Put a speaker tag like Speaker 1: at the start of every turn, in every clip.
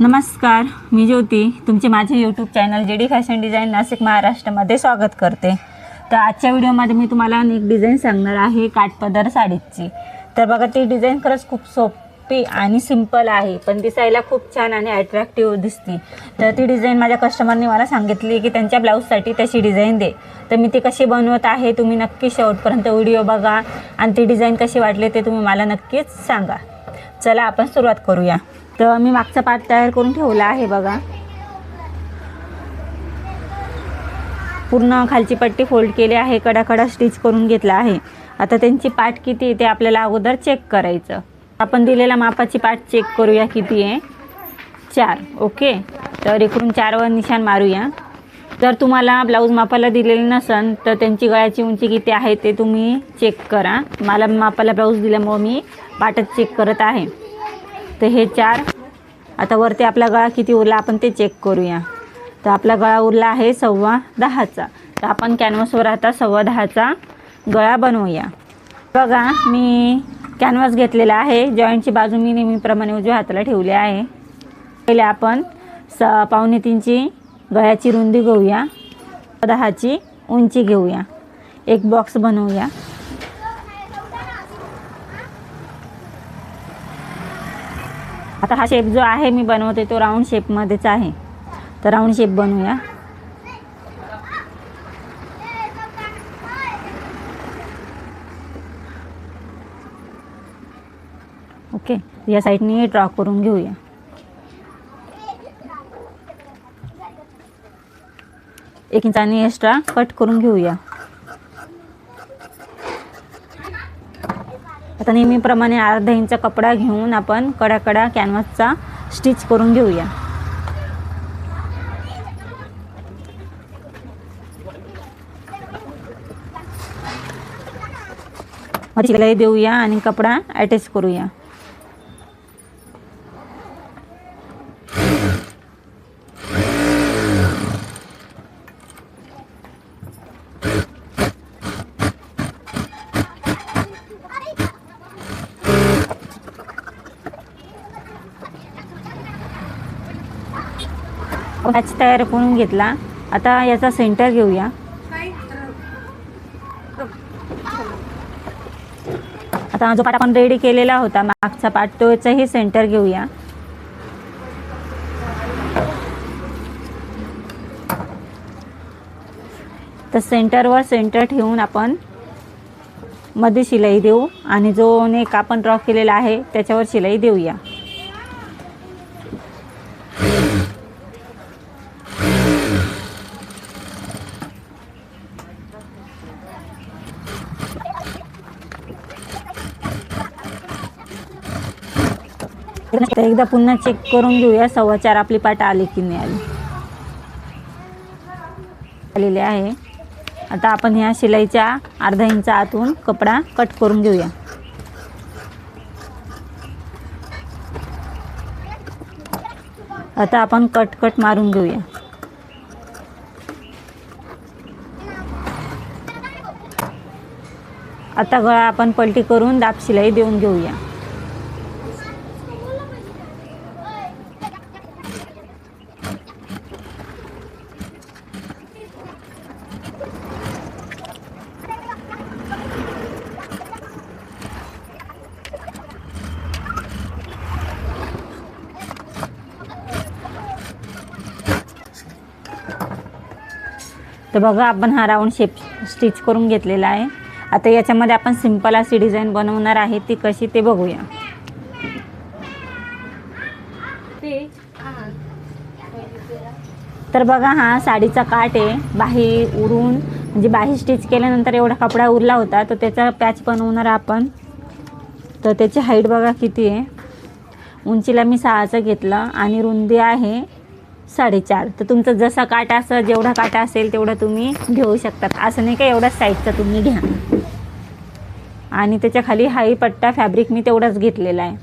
Speaker 1: नमस्कार मी ज्योती. तुमचे माझे YouTube channel J D fashion design Nashik महाराष्ट्रामध्ये स्वागत करते. तर आजच्या व्हिडिओमध्ये मी तुम्हाला एक डिझाईन सांगणार आहे काठपदर साडीची. तर बघा ती डिझाईन खरंच खूप सोपी आणि सिंपल आहे पण दिसायला खूप छान आणि अट्रॅक्टिव्ह दिसते. तर ती डिझाईन माझ्या कस्टमरने मला सांगितली की त्यांच्या ब्लाऊजसाठी तशी डिझाईन दे. तर मी ती कशी बनवत आहे तुम्ही नक्की शेवटपर्यंत व्हिडिओ बघा. आणि ती डिझाईन कशी वाटली ते तुम्ही मला नक्कीच सांगा. चला आपण सुरुवात करूया. तर मी मागचा पार्ट तयार करून ठेवला आहे बघा. पूर्ण खालची पट्टी फोल्ड केली आहे कडाकडा स्टिच करून घेतला आहे. आता त्यांची पाठ किती आहे ते आपल्याला अगोदर चेक करायचं. आपण दिलेल्या मापाची पाट चेक करूया किती आहे. चार ओके. तर इकडून चारवर निशाण मारूया. जर तुम्हाला ब्लाऊज मापाला दिलेले नसन तर त्यांची गळ्याची उंची किती आहे ते तुम्ही चेक करा. मला मापाला ब्लाऊज दिल्यामुळं मी पाटच चेक करत आहे. तर हे चार. आता वरती आपला गळा किती उरला आपण ते चेक करूया. तर आपला गळा उरला आहे सव्वा दहाचा. तर आपण कॅनव्हासवर आता सव्वा दहाचा गळा बनवूया. बघा मी कॅनव्हास घेतलेला आहे. जॉईंटची बाजू मी नेहमीप्रमाणे उजव्या हाताला ठेवली आहे. पहिले आपण स पावणे तीनची गळ्याची रुंदी घेऊया. दहाची उंची घेऊया. एक बॉक्स बनवूया. आता हा शेप जो आहे मी बनवते तो राऊंड शेपमध्येच आहे. तर राऊंड शेप बनवूया. ओके या साईडने ड्रॉ करून घेऊया. एक इंचाने एक्स्ट्रा कट करून घेऊया. आता नेहमीप्रमाणे अर्धा इंच कपडा घेऊन आपण कडाकडा कॅनव्हासचा स्टिच करून घेऊया. देऊया आणि कपडा अटॅच करूया. मॅच तयार करून घेतला. आता याचा सेंटर घेऊया. आता जो पाठ आपण रेडी केलेला होता मागचा पाठ तो याचंही सेंटर घेऊया. तर सेंटरवर सेंटर ठेवून आपण मध्ये शिलाई देऊ. आणि जो नेक आपण ड्रॉ केलेला आहे त्याच्यावर शिलाई देऊया. तर एकदा पुन्हा चेक करून घेऊया सव्वा चार आपली पाट आली की नाही आली. आलेले आहे. आता आपण ह्या शिलाईच्या अर्धा इंच आतून कपडा कट करून घेऊया. आता आपण कट कट मारून घेऊया. आता गळा आपण पलटी करून दाब शिलाई देऊन घेऊया. तर बघा आपण हा राऊंड शेप स्टिच करून घेतलेला आहे. आता याच्यामध्ये आपण सिंपल अशी डिझाईन बनवणार आहे ती कशी ते बघूया. तर बघा हा साडीचा काट आहे. बाही उरून म्हणजे बाही स्टिच केल्यानंतर एवढा कपडा उरला होता तर त्याचा पॅच बनवणार आपण. तर त्याची हाईट बघा किती आहे. उंचीला मी सहाचं घेतलं आणि रुंदी आहे साडेचार. तर तुमचं जसा काटा असं जेवढा काटा असेल तेवढा तुम्ही घेऊ शकतात. असं नाही का एवढाच साईजचा तुम्ही घ्या. आणि त्याच्याखाली हाई पट्टा फॅब्रिक मी तेवढाच घेतलेला आहे.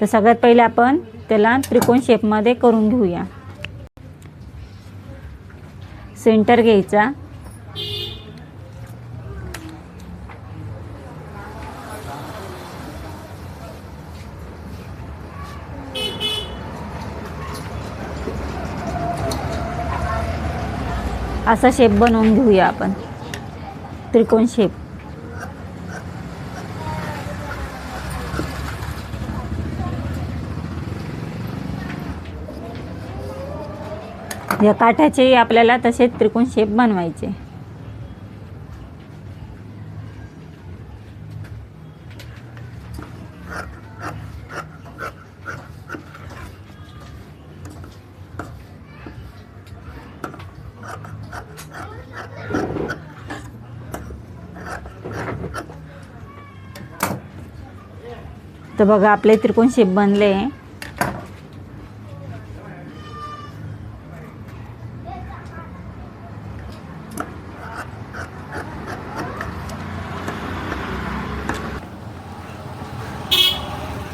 Speaker 1: तर सगळ्यात पहिले आपण त्याला त्रिकोण शेपमध्ये करून घेऊया. सेंटर घ्यायचा. असा शेप बनवून घेऊया आपण. त्रिकोण शेप या काठाचेही आपल्याला तसेच त्रिकोण शेप बनवायचे. तर बघा आपले त्रिकोण शेप बनले?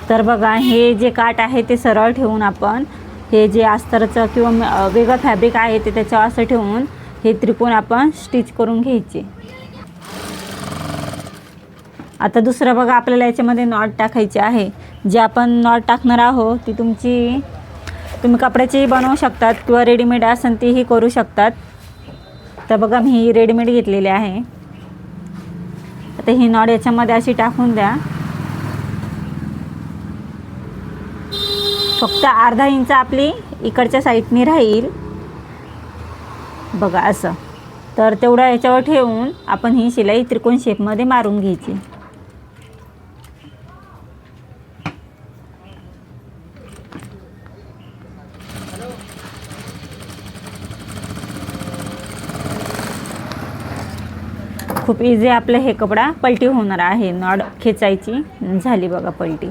Speaker 1: तर बघा हे जे काठ आहे ते सरळ ठेवून आपण हे जे अस्तरचं किंवा वेगळं फॅब्रिक आहे ते त्याच्यावर असं ठेवून हे त्रिकोण आपण स्टिच करून घ्यायचे. आता दुसरं बघा आपल्याला याच्यामध्ये नॉट टाकायची आहे. जे आपण नॉट टाकणार आहोत ती तुमची तुम्ही कपड्याचीही बनवू शकतात किंवा रेडीमेड असेल तीही करू शकतात. तर बघा मी ही रेडीमेड घेतलेली आहे. आता ही नॉट याच्यामध्ये अशी टाकून द्या. फक्त अर्धा इंच आपली इकडच्या साईडनी राहील. बघा असं. तर तेवढं याच्यावर ठेवून आपण ही शिलाई त्रिकोण शेपमध्ये मारून घ्यायची. खूप इझी आपलं हे कपडा पलटी होणार आहे. नॉड खेचायची झाली बघा पलटी.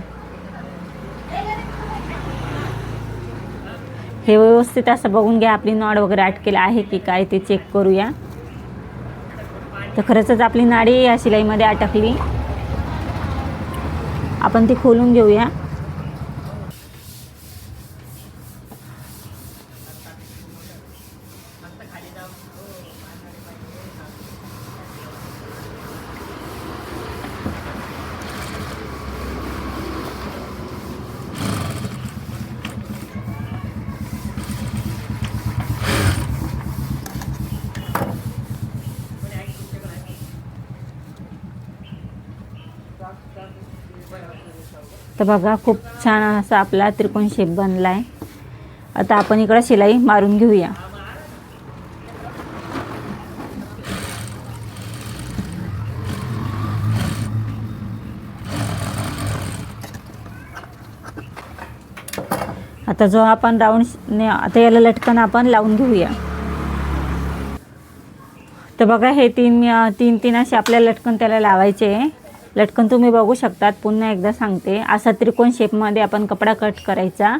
Speaker 1: हे व्यवस्थित असं बघून घ्या आपली नॉड वगैरे अटकेला आहे की काय ते चेक करूया. तर खरंचच आपली नाडी या शिलाईमध्ये अटकली. आपण ती खोलून घेऊया. तर बघा खूप छान असा आपला त्रिकोण शेप बनला आहे आता आपण इकडं शिलाई मारून घेऊया. आता जो आपण राऊंड आता याला लटकन आपण लावून घेऊया. तर बघा हे तीन तीन तीन असे आपल्याला लटकन त्याला लावायचे आहे. लटकन तुम्ही बघू शकतात. पुन्हा एकदा सांगते. असा त्रिकोण शेपमध्ये आपण कपडा कट करायचा.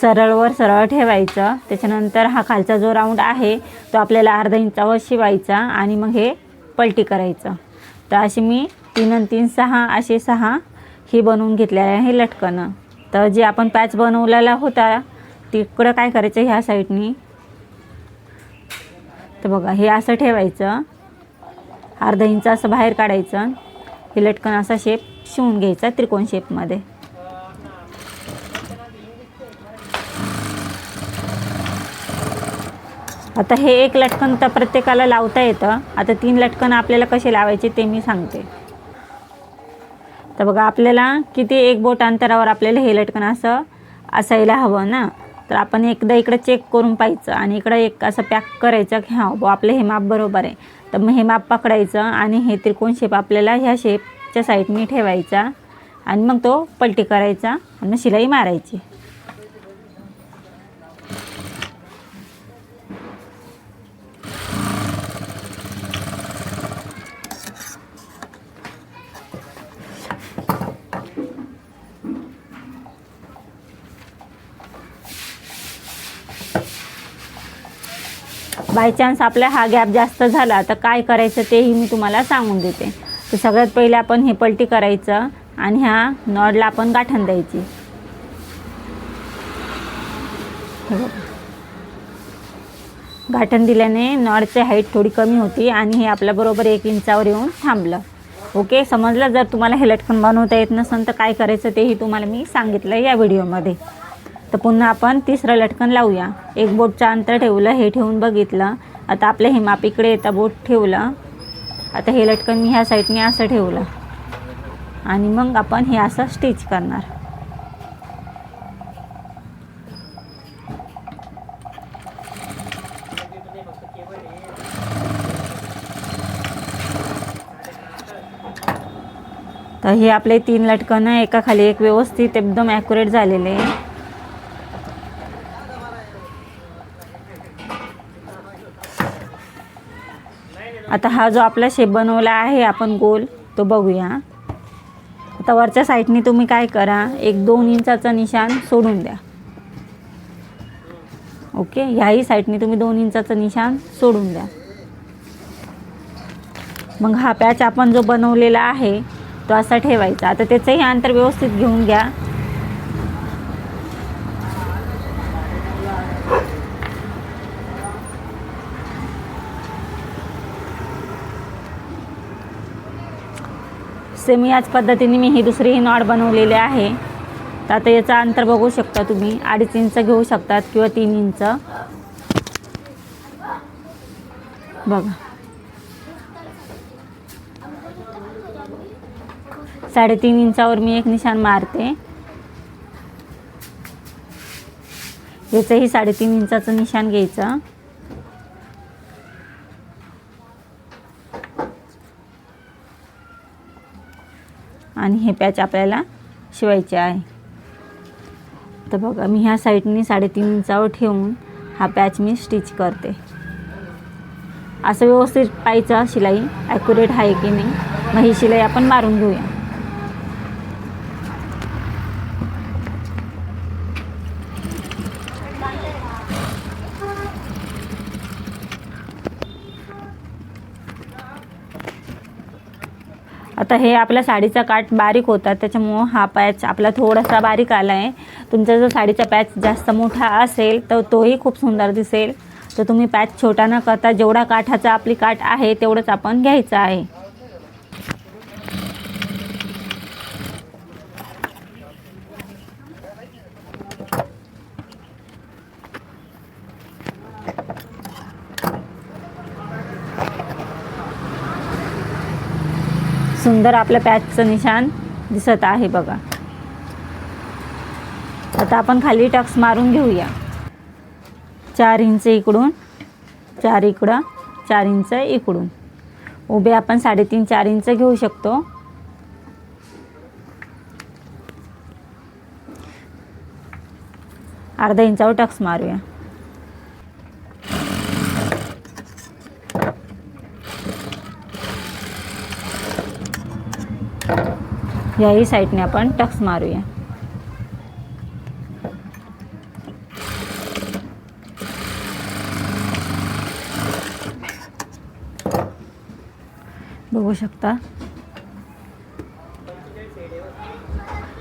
Speaker 1: सरळवर सरळ ठेवायचं. त्याच्यानंतर हा खालचा जो राऊंड आहे तो आपल्याला अर्धा इंचावर शिवायचा आणि मग हे पलटी करायचं. तर अशी मी तीन आणि तीन सहा असे सहा ही बनवून घेतलेले आहे लटकनं. तर जे आपण पॅच बनवलेला होता तिकडं काय करायचं ह्या साईडनी तर बघा हे असं ठेवायचं. अर्धा इंच असं बाहेर काढायचं. हे लटकन असा शेप शिवून घ्यायचा त्रिकोण शेपमध्ये आता हे एक लटकन तर प्रत्येकाला लावता येतं. आता तीन लटकन आपल्याला कसे लावायचे ते मी सांगते. तर बघा आपल्याला किती एक बोट अंतरावर आपल्याला हे लटकन असं असायला हवं ना? तर आपण एकदा इकडं चेक करून पाहायचं आणि इकडं एक असं पॅक करायचं की हां आपलं हे माप बरोबर आहे. तर मग हे माप पकडायचं आणि हे त्रिकोण शेप आपल्याला ह्या शेपच्या साईडने ठेवायचा आणि मग तो पलटी करायचा आणि मग शिलाई मारायची. बाय चान्स आपला हा गॅप जास्त झाला तर काय करायचं तेही मी तुम्हाला सांगून देते. तर सगळ्यात पहिले आपण हे पलटी करायचं आणि ह्या नॉडला आपण गाठण द्यायची. गाठण दिल्याने नॉडची हाईट थोडी कमी होती आणि हे आपल्या बरोबर एक इंचावर येऊन थांबलं. ओके? समजलं? जर तुम्हाला हे लटकन बनवता येत नसेल तर काय करायचं तेही तुम्हाला मी सांगितलं या व्हिडिओमध्ये. तर पुन्हा आपण तिसरं लटकन लावूया. एक बोटचं अंतर ठेवलं हे ठेवून बघितलं. आता आपलं हे माप इकडे येतं बोट ठेवलं. आता हे लटकन मी ह्या साईडने असं ठेवलं. आणि मग आपण हे असं स्टिच करणार. तर हे आपले तीन लटकन एका खाली एक व्यवस्थित एकदम ॲक्युरेट झालेले. आहे आता हा जो आपला शेप बनवला आहे आपण गोल तो बघूया. आता वरच्या साईडने तुम्ही काय करा एक दोन इंचाचं निशाण सोडून द्या. ओके ह्याही साईडने तुम्ही दोन इंचाचं निशाण सोडून द्या. मग हा पॅच आपण जो बनवलेला आहे तो असा ठेवायचा. आता त्याचंही अंतर व्यवस्थित घेऊन घ्या. सेम याच पद्धतीने मी ही दुसरी ही नॉट बनवलेली आहे. तर आता याचं अंतर बघू शकता तुम्ही. अडीच इंच घेऊ शकतात किंवा तीन इंच. बघा. साडेतीन इंचावर मी एक निशाण मारते. याचंही साडेतीन इंचाचं निशाण घ्यायचं. आणि हे पॅच आपल्याला शिवायचे आहे. तर बघा मी ह्या साईडने साडेतीन इंचावर ठेवून हा पॅच मी स्टिच करते. असं व्यवस्थित पाहायचं शिलाई ॲक्युरेट आहे की नाही मग ही शिलाई आपण मारून घेऊया. आता हे आपल्या साडीचा काठ बारीक होता त्याच्यामुळं हा पॅच आपला थोडासा बारीक आला आहे तुमचा जर साडीचा पॅच जास्त मोठा असेल तर तोही खूप सुंदर दिसेल. तर तुम्ही पॅच छोटा न करता जेवढा काठाचा आपली काठ आहे तेवढंच आपण घ्यायचं आहे. सुंदर आपल्या पॅचचं निशाण दिसत आहे बघा. आता आपण खाली टक्स मारून घेऊया. चार इंच इकडून चार इकडं चार इंच इकडून. उभे आपण साडेतीन चार इंच घेऊ शकतो. अर्धा इंचावर टक्स मारूया. याही साईडने आपण टक्स मारूया. बघू शकता.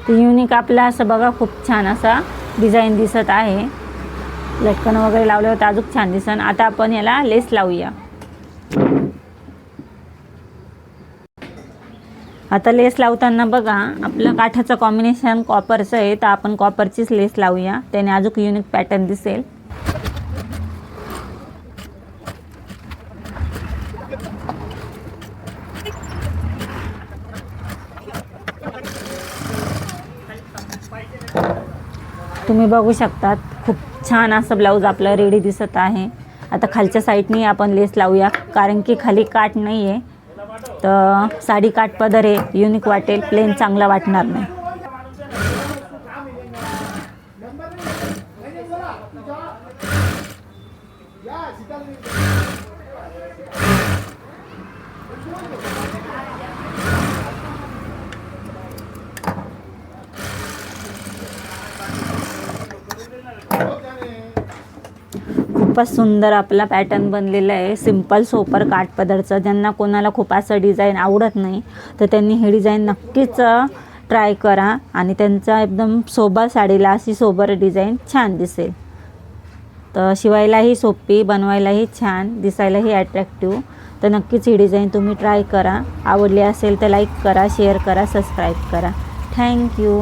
Speaker 1: ते युनिक आपला असं बघा खूप छान असा डिझाईन दिसत आहे. लटकन वगैरे लावल्यावर तर अजून छान दिसन. आता आपण याला लेस लावूया. आता लेस लावताना बघा आपलं काठाचं कॉम्बिनेशन कॉपरचं आहे तर आपण कॉपरचीच लेस लावूया. त्याने अजून युनिक पॅटर्न दिसेल. तुम्ही बघू शकतात खूप छान असं ब्लाऊज आपलं रेडी दिसत आहे. आता खालच्या साईडनी आपण लेस लावूया कारण की खाली काठ नाही आहे तर साडी काठ पदर आहे युनिक वाटेल प्लेन चांगला वाटणार नाही. खूपच सुंदर आपला पॅटर्न बनलेला आहे. सिंपल सोपर काठ पदार्थ ज्यांना कोणाला खूप असं डिझाईन आवडत नाही तर त्यांनी हे डिझाईन नक्कीच ट्राय करा. आणि त्यांचा एकदम सोबर साडीला अशी सोबर डिझाईन छान दिसेल. तर शिवायलाही सोपी बनवायलाही छान दिसायलाही अट्रॅक्टिव्ह तर नक्कीच ही डिझाईन तुम्ही ट्राय करा. आवडली असेल तर लाईक करा शेअर करा सबस्क्राईब करा. थँक्यू